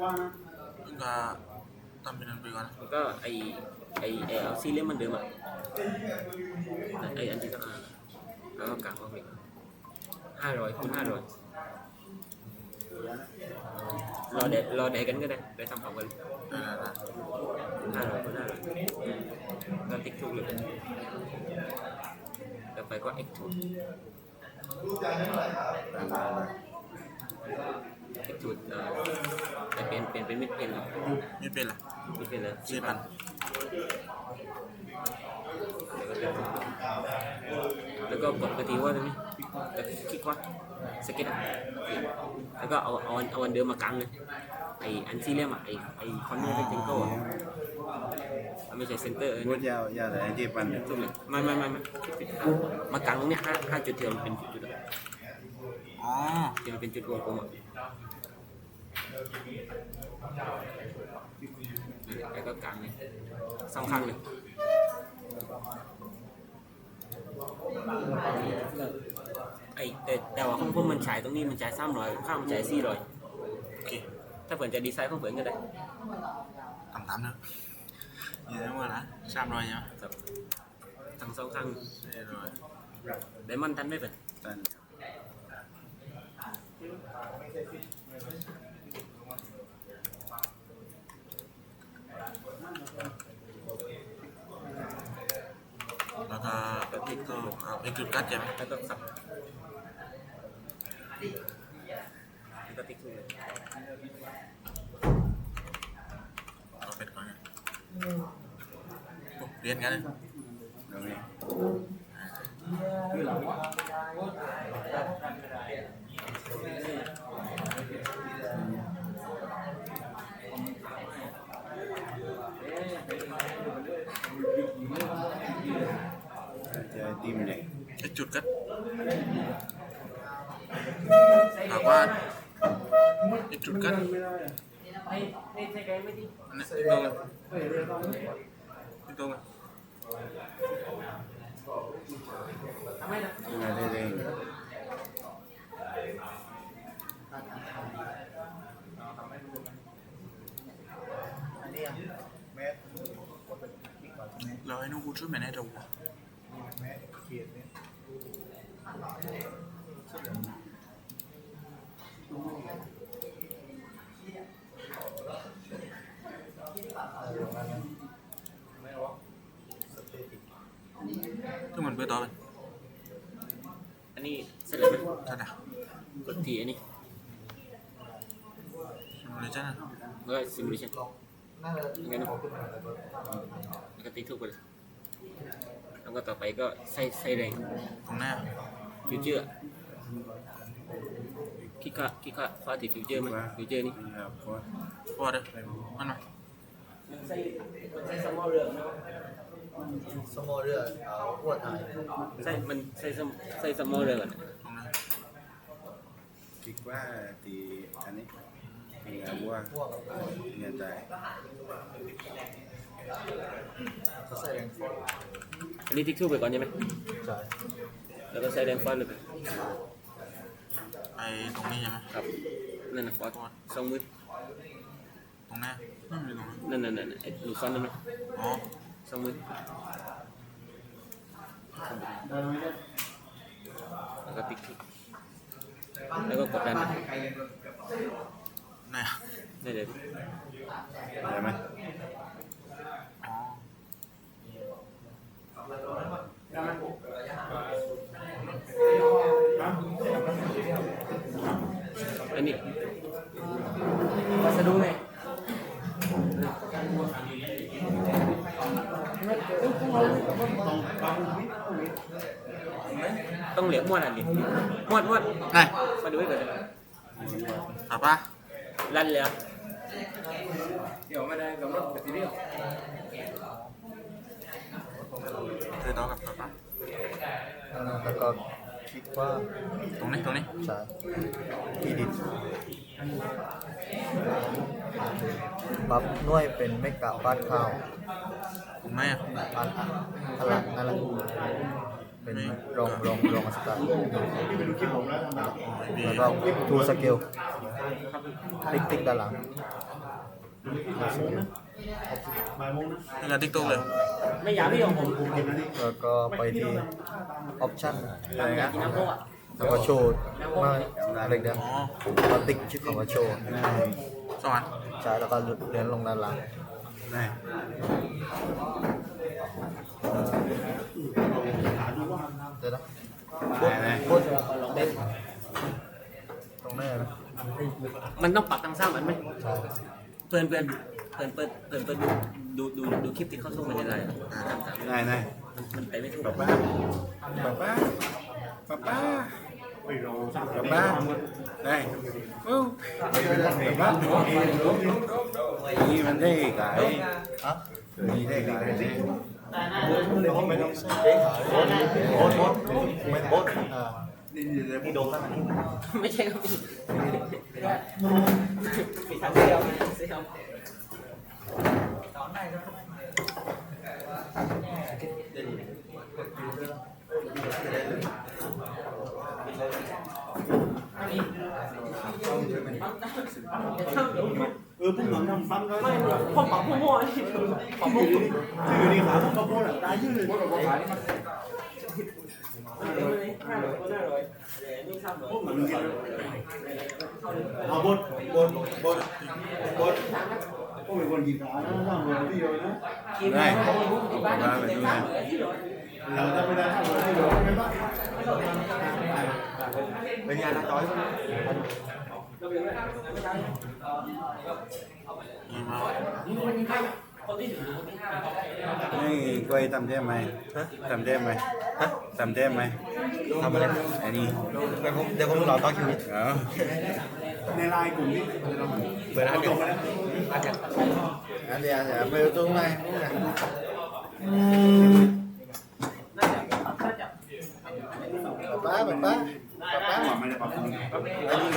ก็ทำเป็นนั้นไปก่อนนะแล้วก็ไอไอไอเอาซีเรียมมันเดิมอะไออันที่ต้องอ่านแล้วก็กางออกไปห้าร้อยคูณห้าร้อยรอเดรอเดกันก็ได้ได้ทำของกันห้าร้อยคูณห้าร้อยก็ติ๊กถูกเลยต่อไปก็ x ถูก x ถูก เอ่อแต่เปลี่ยนเปลี่ยนเป็นมิดเพนไม่เป็นไรมิดเพนเลยสี่พันแล้วก็กดกระตีว่าตรงนี้แล้วคลิกว่าสเก็ตอะแล้วก็เอาเอาอันเอาอันเดิมมากางเลยไออันซีเรียมอะไอไอคอนเนอร์เรคเทงเกิลอะมันไม่ใช่เซนเตอร์พูดยาวยาวแต่ที่ปันถูกเลยไม่ไม่ไม่ไม่มากางตรงเนี้ยห้าห้าจุดเทียมนเป็นจุดๆอะอ๋อที่มันเป็นจุดวงกลมอะ แล้วก็กางเลยสองข้างเลยไอแต่แต่ว่าของผมมันฉายตรงนี้มันฉายสามร้อยข้างมันฉายสี่ร้อยโอเคถ้าเผื่อจะดีไซน์ของเผื่อก็ได้ทำตามเนอะอยังไงว่านะสามร้อยใช่ไหมครับทั้งสองข้างสี่ร้อยไดมอนด์ทันไม่เป็นตัน แล้ว ก็อีกก็เอาเป็นจุดกัดใช่ ที่มันเลยตรงนี้จะติมเลยไอ้จุดกัดถามว่าจุดกันนี้อีกตรงเลยอีกตรงเลยมาได้เลยเราให้น้องกูช่วยแม่ให้เราวะก็ เหมือนเบอร์ต่อไปอันนี้เสร็จแล้วไหมท่านนะกดทีอันนี้เลยจ้านะแล้วก็ซิมูเลชันยังไงนะแล้วก็ติ๊กถูกไปเลยแล้วก็ต่อไปก็ใส่ใส่แรงตรงหน้าฟิวเจอร์คลิกขวาคลิกขวาขวาที่ฟิวเจอร์ไหมฟิวเจอร์นี่ครับพอพอเด้อมันมาใส่ใส่สมอลเรือ สมอเรือเอาหัวถ่ายใส่มันใส่สมใส่สมอลเรือก่อนตรงหน้าคิดว่าตีอันนี้ตีอาวัวหัวกับเนี่ยตายเขาใส่แรงฟอร์อันนี้ติ๊กถูกไปก่อนใช่ไหมใช่แล้วก็ใส่แรงฟอนต์เลยไปไอ้ตรงนี้ใช่ไหมครับนั่นนะฟอนต์สองมือตรงหน้าไม่มีตรงนั้นนั่นนั่นนั่นไอ้ลูกฟอนต์นั่นนะอ๋อ สองมือแล้วก็ติ๊กถูกแล้วก็กดดันนะไหนอะได้เลยได้ไหมอ๋อ ต้องเหลียกมวดอันนี้มวดมวดไหนมาดูให้ก่อนหาป่ะลั่นแล้ว เดี๋ยวไม่ได้กำหนดปฏิเรียเคยต่อกับป่ะแล้วก็คิดว่า ตรงนี้ ตรงนี้ ใช่ที่ดิน ปรับหน่วยเป็นเมกะบาทข้าวตรงไหนอะอันอันหลังนั่นแหละเป็นรองรองรองสตาร์แล้วก็ทูสเกลติ๊กติ๊กด้านหลังในงานติ๊กต็อกเลยไม่อยากพี่ของผมแล้วก็ไปที่ออปชั่นอะไรนะกินน้ำโค้กอะแล้วก็โชว์มาอะไรเดียวอ๋อมาติ๊กชื่อของว่าโชว์ สองอันใช่แล้วก็เลื่อนลงด้านหลังไหนเดี๋ยวนะไหนไหนพูดเด้นตรงหน้านะมันต้องปักตังซ้ำมันไหมใช่เพื่อนเพื่อนเพื่อนเปิดเพื่อนเปิดดูดูดูดูคลิปที่เขาส่งมาในไลน์อะตามๆไหนไหนมันมันไปไม่ถูกป้าป้าป้าป้า กลับบ้านได้เออกลับบ้านนี่มันได้ไงฮะนี่ได้ขายไม่ต้องซื้อบ๊ทโบ๊ทไม่โบ๊ทนี่โดนข้างในไม่ใช่ครับมีทั้งเดียวเดียวตอนไหนก็ได้ เออพวกหนังทำซ้ำกันไม่ผมปักมั่วๆนี่ปักมั่วชื่อดีขาพวกข้าวโพดอะตายชื่อเลยพวกหนังเอาบดบดบดบดพวกเป็นคนกี่ขานะสร้างคนที่เดียวนะไหนมาแบบนี้นะเราจะไม่ได้ทำคนที่เดียวไม่บ้าเป็นงานน้อย นี่มานี่กล้วยทำได้ไหมทำได้ไหมทำได้ไหมทำอะไรอันนี้เดี๋ยวผมเดี๋ยวผมรอต่อคิวเหรอในไลน์กลุ่มนี้เปิดอันเดียวอันเดียวอย่าไปตรงไหน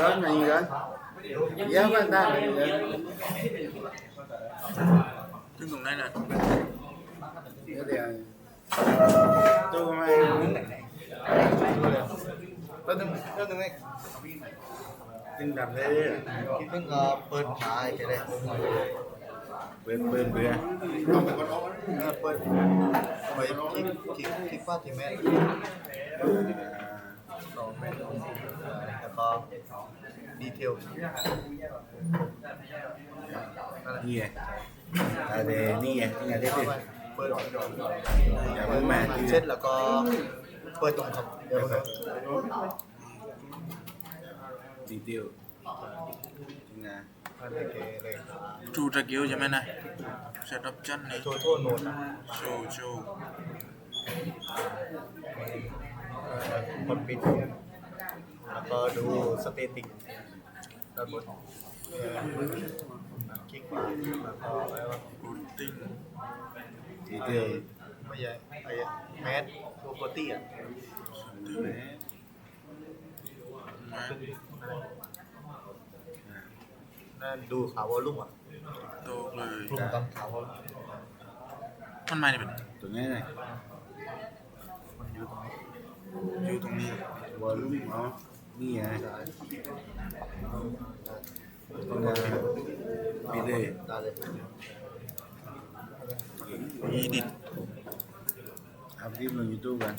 Giỡn mình giỡn Giỡn với ta mình giỡn Chứ cùng đây là Thế thì Tôi mai Tôi đừng Tôi đừng này Đừng đập đây Khi đừng bớt lại cái này bên bên bên bên mày kịp kịp kịp phát thì mẹ ดีเทลนี่ไงอะไรนี่ไงนี่ไงได้เยเปิดอย่าเพิ่งมาเช่นแล้วก็เปิดตรงครับเดี๋ยวดีเทลนะทูตะเกียวใช่ไหมนะเซตอัพจันนี่โชว์โชว์โนฟิดเชว์นปิด แล้วก็ดูสเตติกด้านบนคลิกขวาแล้วก็อะไรวะรูทติ้งดีเดียวไม่ใช่ไอ้แมสโลโกตี้อะนะนั่นดูขาววอลลุ่มอะโตเลยกลุ่มตามขาววอลลุ่มมันไม่ได้เป็นตรงนี้ไงมันอยู่ตรงนี้อยู่ตรงนี้วอลลุ่มอ๋อ นี่นะนะมีเลยมีดิทำที่ลงยูทูบกัน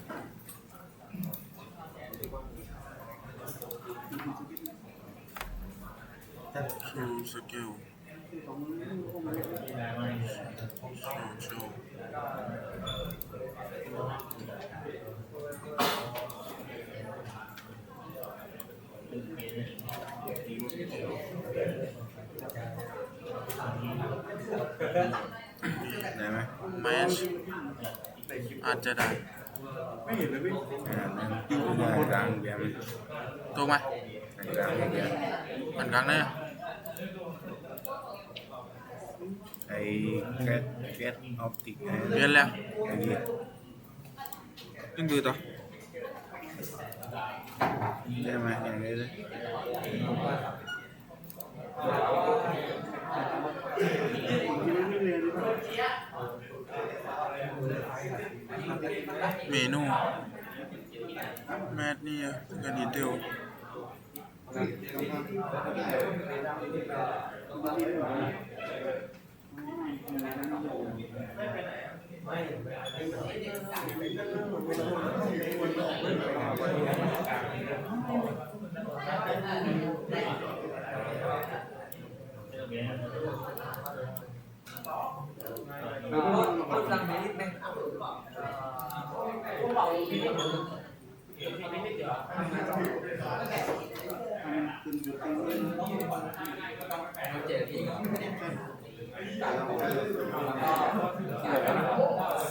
คิวสกิลโซเชีล อาจจะได้ไม่เห็นเลยพี่อ่านั่นนี่ไงกลางเบียร์มันถูกไหมกลางเบียร์อันกลางเนี่ยไอ้แคทแคทออปติกไอ้เรียนแล้วไอ้นี่นี่คือตัวได้ไหมอย่างนี้เลย เมนูแมทนี่กันดีเทลส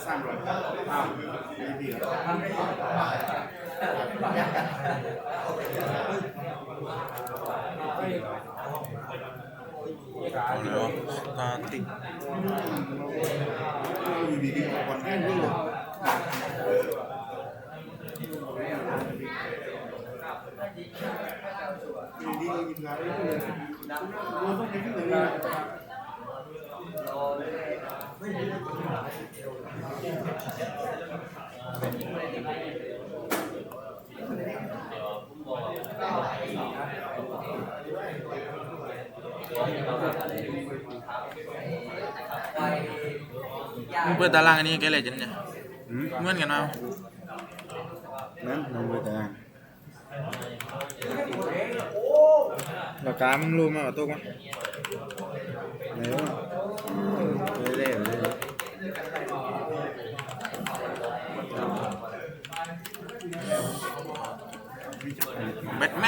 ร้างรอยอ้าวมีเดียวเอาเลยวะตาติดอยู่ดีๆคนแค่นี้เลยอยู่ดีๆเราหยิบงานได้เลยเราต้องไปที่ไหนเลย มึงเปิดตารางอันนี้แกเลยจันเนี่ยหืมเหมือนกันมานั่นลงไปแต่ปากกามึง รู้ไหมว่าตกมั้ยไหนวะเล่ๆเลย แบทแ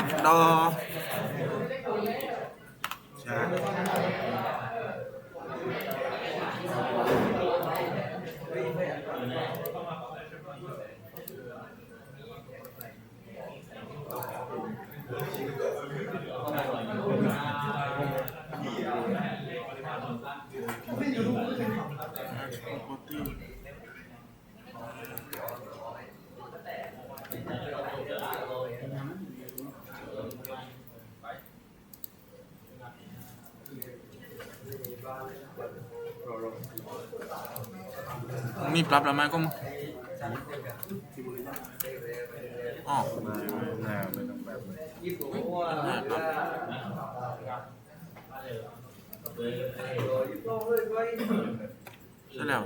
มีปรับแล้วไหมก็มึงอ๋อหน้าไม่ต้องแบบนี้อ่าปรับใช่แล้ว